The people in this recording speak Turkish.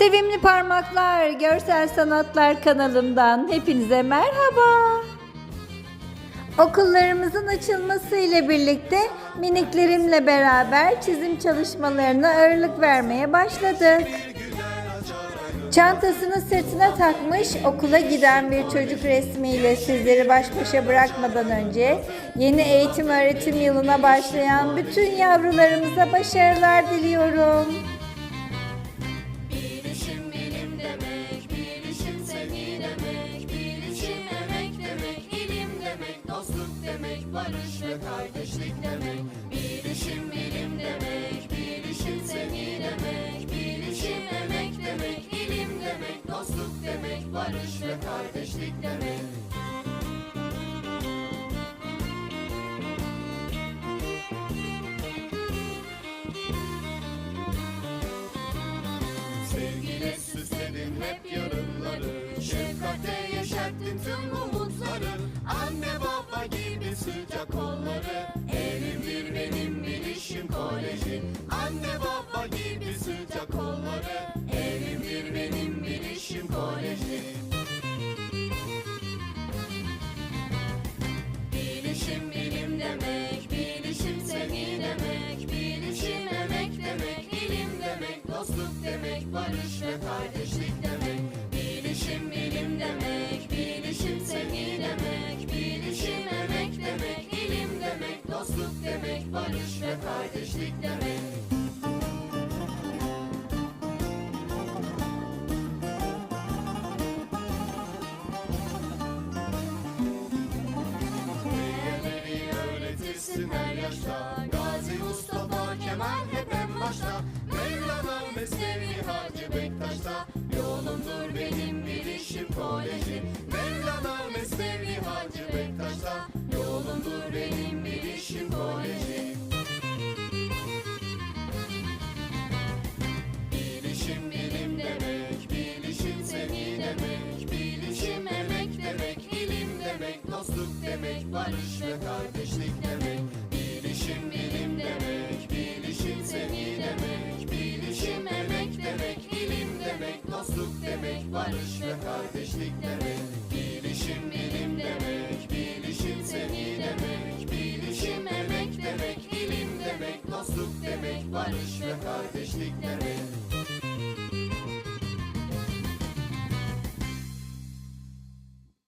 Sevimli Parmaklar Görsel Sanatlar kanalından hepinize merhaba. Okullarımızın açılması ile birlikte miniklerimle beraber çizim çalışmalarına ağırlık vermeye başladık. Çantasını sırtına takmış okula giden bir çocuk resmiyle sizleri baş başa bırakmadan önce yeni eğitim öğretim yılına başlayan bütün yavrularımıza başarılar diliyorum. Barış ve kardeşlik demek. Bilişim bilim demek, bilişim seni demek, bilişim emek demek, ilim demek, dostluk demek, barış ve kardeşlik demek. Yeşerttin tüm umutları. Anne baba gibi sıcak kolları. Evimdir benim bilişim koleji. Anne baba gibi sıcak kolları. Evimdir benim bilişim koleji. Bilişim bilim demek, bilişim seni demek, bilişim emek demek, ilim demek, dostluk demek, barış ve kardeşlik demek. Demek. Değerleri öğretirsin her yaşta. Gazi Mustafa Kemal hep en başta. Mevlana Mesnevi Hacı Bektaş'ta. Yolumdur benim bilişim koleji Mevlana işim bilim demek Bir seni demek Bir işim emek demek ilim demek Dostluk demek barış ve kardeşlik demek.